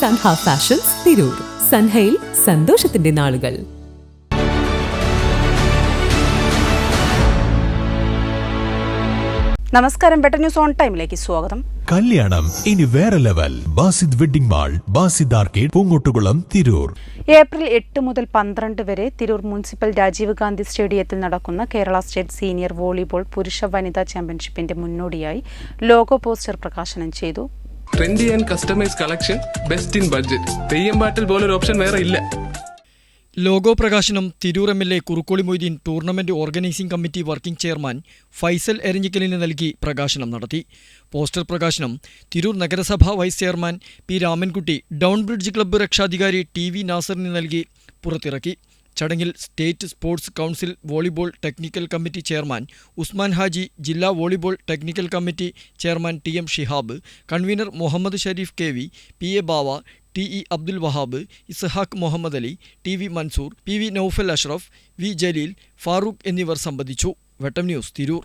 Sanha fashions Tirur. സൻഹയിൽ സന്തോഷത്തിന്റെ നാളുകൾ. നമസ്കാരം. ബെറ്റർ ന്യൂസ് ഓൺ ടൈമിലേക്ക് സ്വാഗതം. കല്യാണം ഇനി വേറെ level. Basid wedding mall Basid arcade Poongottukulam Tirur. April എട്ട് മുതൽ പന്ത്രണ്ട് വരെ തിരൂർ മുനിസിപ്പൽ രാജീവ് ഗാന്ധി സ്റ്റേഡിയത്തിൽ നടക്കുന്ന കേരള സ്റ്റേറ്റ് സീനിയർ വോളിബോൾ പുരുഷ വനിതാ ചാമ്പ്യൻഷിപ്പിന്റെ മുന്നോടിയായി ലോഗോ പോസ്റ്റർ പ്രകാശനം ചെയ്തു. Trendy and customise collection best in budget Theyyam Pattil പോലൊരു ഓപ്ഷൻ വേറെ ഇല്ല. ലോഗോ പ്രകാശനം Tirur M L A Kurukkoli Moideen tournament organising committee working chairman Faisal എരഞ്ഞിക്കലിന് നൽകി പ്രകാശനം നടത്തി. പോസ്റ്റർ പ്രകാശനം തിരൂർ നഗരസഭാ vice chairman P Ramankutty down bridge club രക്ഷാധികാരി ടി വി നാസറിന് നൽകി പുറത്തിറക്കി. ചടങ്ങിൽ state sports council volleyball technical committee chairman Usman Haji ജില്ലാ volleyball technical committee chairman T M Shihab convener Muhammad Shareef K V P A Bava T E Abdul Wahab Ishaq Muhammad Ali T V Mansoor P V Noufal Ashraf V Jaleel Farooq എന്നിവർ സംബന്ധിച്ചു. Vettam news Tirur.